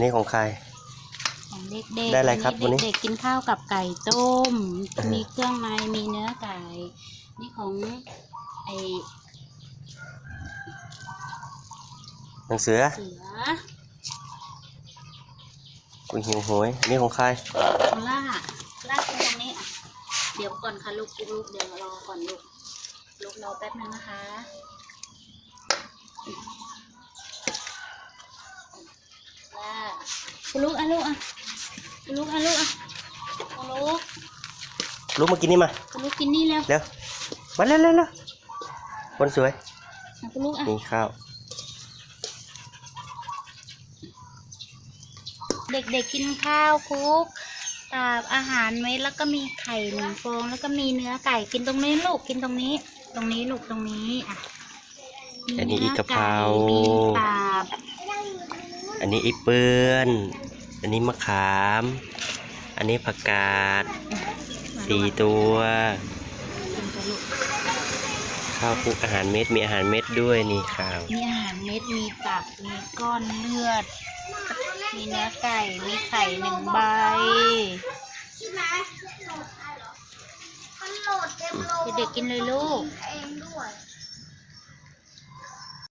นี่ของใคร ของเด็กๆได้อะไรครับวันนี้เด็กๆกินข้าวกับไก่ต้มมีเครื่องในมีเนื้อไก่ นี่ของไอหนังเสือเสือกุยหิวโหยนี่ของใคร ของล่าล่ากินตรงนี้อะเดี๋ยวก่อนค่ะลูกลูกเดี๋ยวรอก่อนลูกลูกรอแป๊บนึงนะคะล่าคุณ ลูกอะลูกอะคุณลูกอะลูกอะคุณลูกลูกมากินนี่มาคุณลูกกินนี่แล้วเร็วมาเร็วเร็วเร็วคนสวยอะคุณลูกอะนี่ข้าว เด็กๆกินข้าวคลุกกับอาหารเม็ดแล้วก็มีไข่หนึ่งฟองแล้วก็มีเนื้อไก่กินตรงนี้ลูกกินตรงนี้ ตรงนี้ลูกตรงนี้อะมีอันนี้อีกกะเพรามีตับอั นนี้อีเปื้อน อันนี้มะขาม อันนี้ผักกาดสี่ตัวข้าวคลุกอาหารเม็ดมีอาหารเม็ดด้วยนี่ข้าวมีอาหารเม็ดมีตับมีก้อนเลือด มีเนื้อไก่มีไข่หนึ่งใบใช่ไหมโหลดอะไรหรอเด็กๆกินเลยลูก